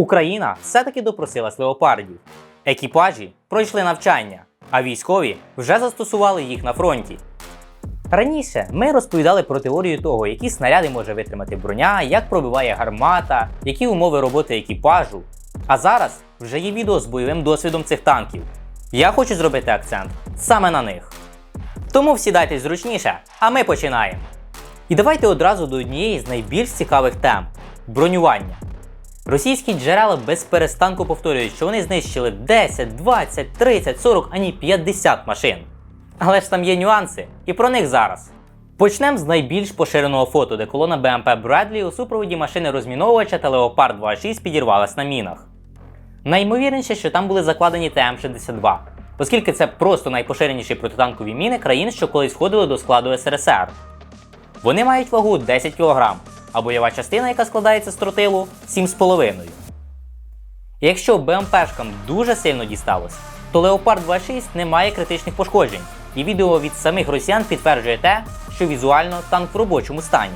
Україна все-таки допросилась леопардів. Екіпажі пройшли навчання, а військові вже застосували їх на фронті. Раніше ми розповідали про теорію того, які снаряди може витримати броня, як пробиває гармата, які умови роботи екіпажу. А зараз вже є відео з бойовим досвідом цих танків. Я хочу зробити акцент саме на них. Тому всідайтесь зручніше, а ми починаємо. І давайте одразу до однієї з найбільш цікавих тем бронювання. Російські джерела без перестанку повторюють, що вони знищили 10, 20, 30, 40, ані 50 машин. Але ж там є нюанси, і про них зараз. Почнемо з найбільш поширеного фото, де колона БМП Бредлі у супроводі машини розміновувача та Леопард 2.6 підірвалась на мінах. Найімовірніше, що там були закладені ТМ-62, оскільки це просто найпоширеніші протитанкові міни країн, що колись входили до складу СРСР. Вони мають вагу 10 кг, а бойова частина, яка складається з тротилу, 7,5. І Якщо БМПшкам дуже сильно дісталось, то Леопард 2.6 не має критичних пошкоджень, і відео від самих росіян підтверджує те, що візуально танк в робочому стані.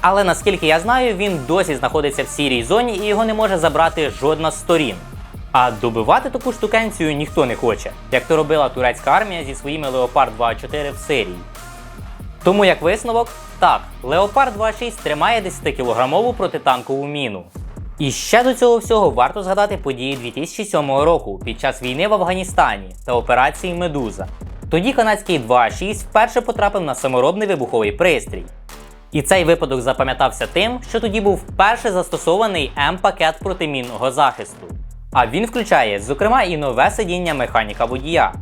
Але наскільки я знаю, він досі знаходиться в сірій зоні і його не може забрати жодна з сторін. А добивати таку штукенцію ніхто не хоче, як то робила турецька армія зі своїми Леопард 2.4 в Сирії. Тому як висновок, так, Леопард 2.6 тримає 10-кілограмову протитанкову міну. І ще до цього всього варто згадати події 2007 року під час війни в Афганістані та операції Медуза. Тоді канадський 2.6 вперше потрапив на саморобний вибуховий пристрій. І цей випадок запам'ятався тим, що тоді був вперше застосований М-пакет протимінного захисту. А він включає, зокрема, і нове сидіння механіка водія.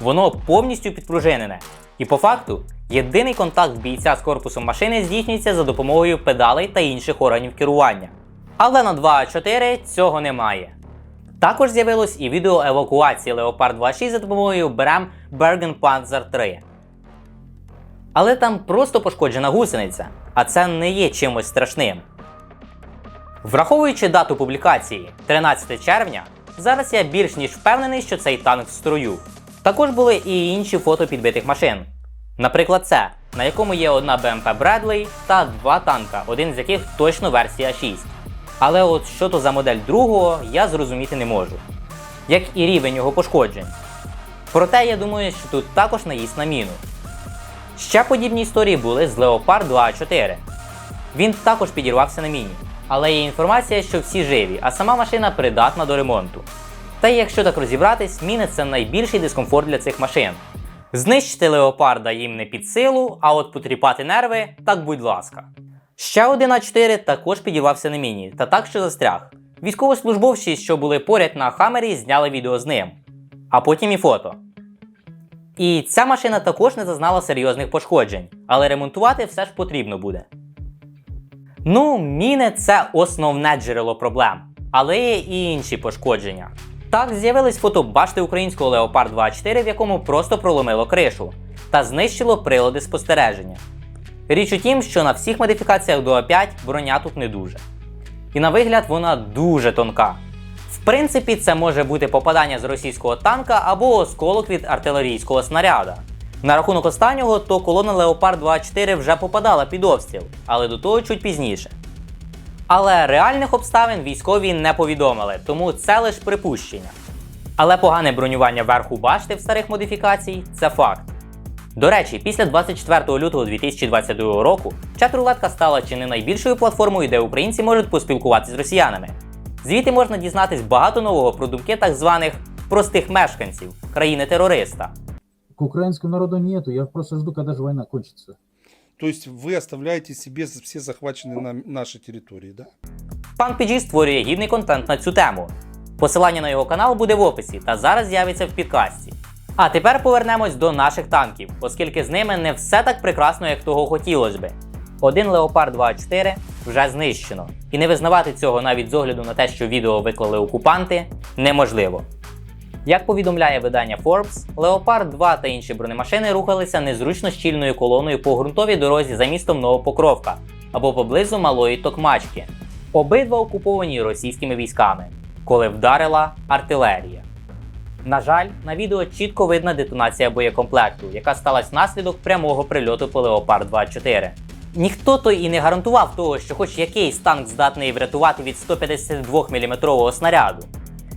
Воно повністю підпружинене. І по факту, єдиний контакт бійця з корпусом машини здійснюється за допомогою педалей та інших органів керування. Але на 2.4 цього немає. Також з'явилось і відео евакуації Leopard 2.6 за допомогою Brem Bergen Panzer 3. Але там просто пошкоджена гусениця, а це не є чимось страшним. Враховуючи дату публікації 13 червня, зараз я більш ніж впевнений, що цей танк в строю. Також були і інші фото підбитих машин. Наприклад, це, на якому є одна BMP Bradley та два танка, один з яких точно версія 6. Але от що то за модель другого, я зрозуміти не можу. Як і рівень його пошкоджень. Проте я думаю, що тут також наїзд на міну. Ще подібні історії були з Leopard 2.4. Він також підірвався на міні. Але є інформація, що всі живі, а сама машина придатна до ремонту. Та й якщо так розібратись, міни це найбільший дискомфорт для цих машин. Знищити леопарда їм не під силу, а от потріпати нерви так будь ласка. Ще один А4 також підірвався на міні, та так що застряг. Військовослужбовці, що були поряд на Хаммері, зняли відео з ним, а потім і фото. І ця машина також не зазнала серйозних пошкоджень, але ремонтувати все ж потрібно буде. Ну, міни це основне джерело проблем, але є і інші пошкодження. Так, з'явились фото башти українського Leopard 2.4, в якому просто проломило кришу та знищило прилади спостереження. Річ у тім, що на всіх модифікаціях до А5 броня тут не дуже. І на вигляд вона дуже тонка. В принципі, це може бути попадання з російського танка або осколок від артилерійського снаряда. На рахунок останнього, то колона Leopard 2.4 вже попадала під обстріл, але до того чуть пізніше. Але реальних обставин військові не повідомили, тому це лише припущення. Але погане бронювання верху башти в старих модифікацій це факт. До речі, після 24 лютого 2022 року чат-рулетка стала чи не найбільшою платформою, де українці можуть поспілкуватися з росіянами. Звідти можна дізнатись багато нового про думки так званих простих мешканців країни-терориста. К украинскому народу нету, я просто жду, когда же война кончится. То есть вы оставляете себе все захваченные на наши территории, да? Пан PG створює гідний контент на цю тему. Посилання на його канал буде в описі та зараз з'явиться в підкасті. А тепер повернемось до наших танків, оскільки з ними не все так прекрасно, як того хотілося би. Один Leopard 2.4 вже знищено, і не визнавати цього навіть з огляду на те, що відео виклали окупанти, неможливо. Як повідомляє видання Forbes, Leopard 2 та інші бронемашини рухалися незручно щільною колоною по ґрунтовій дорозі за містом Новопокровка або поблизу Малої Токмачки, обидва окуповані російськими військами, коли вдарила артилерія. На жаль, на відео чітко видна детонація боєкомплекту, яка сталася внаслідок прямого прильоту по Leopard 2.4. Ніхто то і не гарантував того, що хоч якийсь танк здатний врятувати від 152 мм снаряду.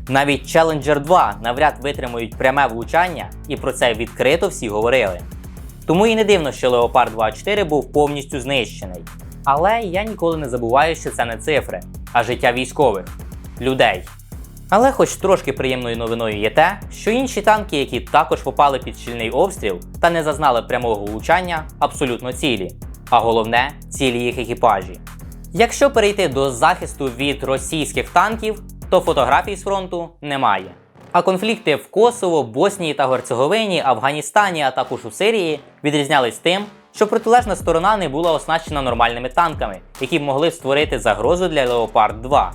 Навіть Challenger 2 навряд витримують пряме влучання, і про це відкрито всі говорили. Тому і не дивно, що Leopard 2.4 був повністю знищений. Але я ніколи не забуваю, що це не цифри, а життя військових людей. Але хоч трошки приємною новиною є те, що інші танки, які також попали під щільний обстріл та не зазнали прямого влучання, абсолютно цілі. А головне цілі їх екіпажі. Якщо перейти до захисту від російських танків, то фотографій з фронту немає. А конфлікти в Косово, Боснії та Герцеговині, Афганістані, а також у Сирії відрізнялись тим, що протилежна сторона не була оснащена нормальними танками, які б могли створити загрозу для Leopard 2.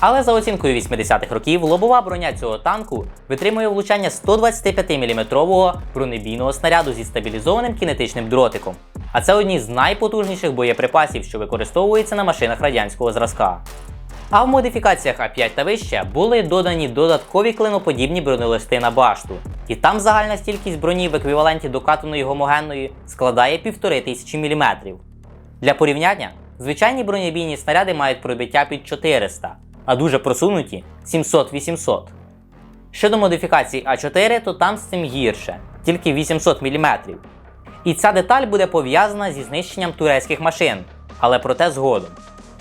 Але за оцінкою 80-х років, лобова броня цього танку витримує влучання 125-мм бронебійного снаряду зі стабілізованим кінетичним дротиком. А це одні з найпотужніших боєприпасів, що використовуються на машинах радянського зразка. А в модифікаціях А5 та вище були додані додаткові клиноподібні бронелисти на башту. І там загальна стількість броні в еквіваленті до катаної гомогенної складає 1500 мм. Для порівняння, звичайні бронебійні снаряди мають пробиття під 400, а дуже просунуті 700-800. Щодо модифікації А4, то там з цим гірше, тільки 800 мм. І ця деталь буде пов'язана зі знищенням турецьких машин, але про те згодом.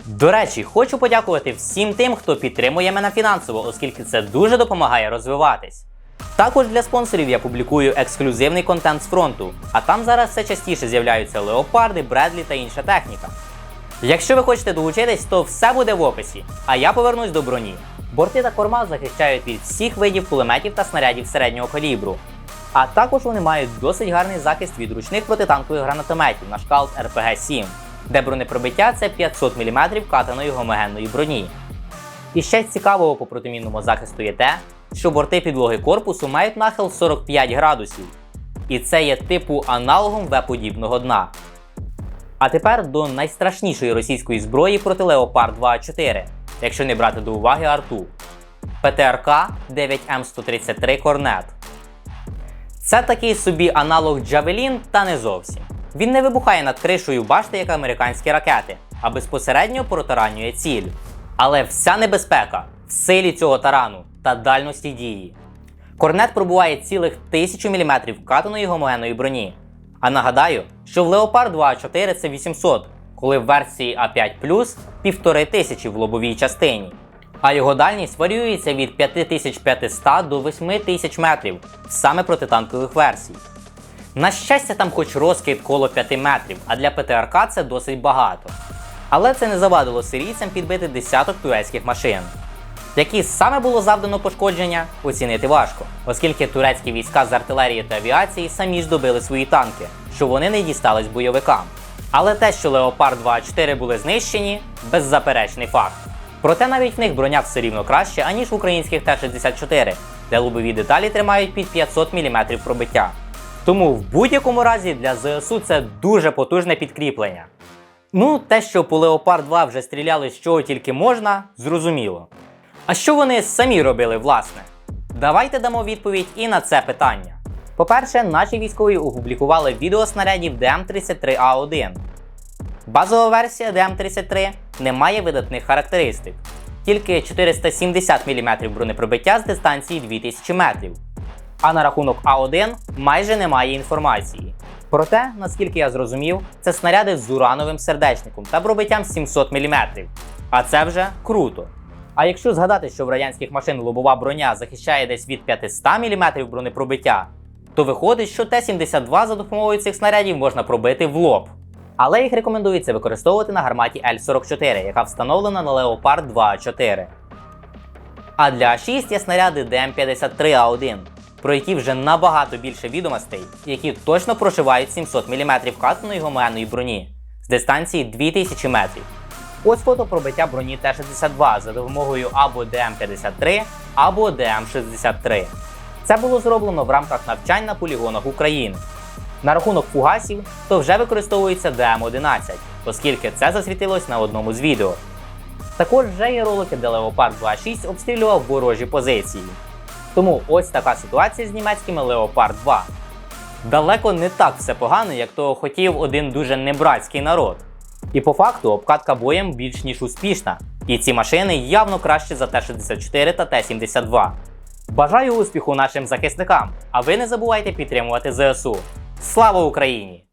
До речі, хочу подякувати всім тим, хто підтримує мене фінансово, оскільки це дуже допомагає розвиватись. Також для спонсорів я публікую ексклюзивний контент з фронту, а там зараз все частіше з'являються леопарди, бредлі та інша техніка. Якщо ви хочете долучитись, то все буде в описі, а я повернусь до броні. Борти та корма захищають від всіх видів кулеметів та снарядів середнього калібру. А також вони мають досить гарний захист від ручних протитанкових гранатометів на шкалт РПГ-7, де бронепробиття це 500 мм катаної гомогенної броні. І ще з цікавого по протимінному захисту є те, що борти підлоги корпусу мають нахил 45 градусів. І це є типу аналогом В-подібного дна. А тепер до найстрашнішої російської зброї проти Leopard 2A4, якщо не брати до уваги арту. ПТРК 9М133 Корнет. Це такий собі аналог Джавелін, та не зовсім. Він не вибухає над кришою башти, як американські ракети, а безпосередньо протаранює ціль. Але вся небезпека в силі цього тарану та дальності дії. Корнет пробуває цілих 1000 мм катаної гомогенної броні. А нагадаю, що в Leopard 2A4 це 800, коли в версії А5 1500 в лобовій частині. А його дальність варіюється від 5500 до 8000 метрів саме протитанкових версій. На щастя, там хоч розкид коло 5 метрів, а для ПТРК це досить багато. Але це не завадило сирійцям підбити десяток турецьких машин. Які саме було завдано пошкодження, оцінити важко, оскільки турецькі війська з артилерії та авіації самі ж добили свої танки, що вони не дістались бойовикам. Але те, що Leopard 2A4 були знищені, беззаперечний факт. Проте навіть в них броня все рівно краще, аніж в українських Т-64, де лобові деталі тримають під 500 мм пробиття. Тому в будь-якому разі для ЗСУ це дуже потужне підкріплення. Ну, те, що по Leopard 2 вже стріляли з чого тільки можна, зрозуміло. А що вони самі робили, власне? Давайте дамо відповідь і на це питання. По-перше, наші військові опублікували відео снарядів ДМ-33А1. Базова версія ДМ-33 не має видатних характеристик, тільки 470 мм бронепробиття з дистанції 2000 метрів. А на рахунок А1 майже немає інформації. Проте, наскільки я зрозумів, це снаряди з урановим сердечником та пробиттям 700 мм. А це вже круто. А якщо згадати, що в радянських машин лобова броня захищає десь від 500 мм бронепробиття, то виходить, що Т-72 за допомогою цих снарядів можна пробити в лоб. Але їх рекомендується використовувати на гарматі Л-44, яка встановлена на Leopard 2A4. А для А6 є снаряди ДМ-53А1, про які вже набагато більше відомостей, які точно прошивають 700 мм катаної гомогенної броні з дистанції 2000 метрів. Ось фото пробиття броні Т-62 за допомогою або ДМ-53, або ДМ-63. Це було зроблено в рамках навчань на полігонах України. На рахунок фугасів, то вже використовується ДМ-11, оскільки це засвітилось на одному з відео. Також вже є ролики, де Leopard 2.6 обстрілював ворожі позиції. Тому ось така ситуація з німецькими Leopard 2. далеко не так все погано, як того хотів один дуже небратський народ. І по факту обкатка боєм більш ніж успішна, і ці машини явно краще за Т-64 та Т-72. Бажаю успіху нашим захисникам, а ви не забувайте підтримувати ЗСУ. Слава Україні!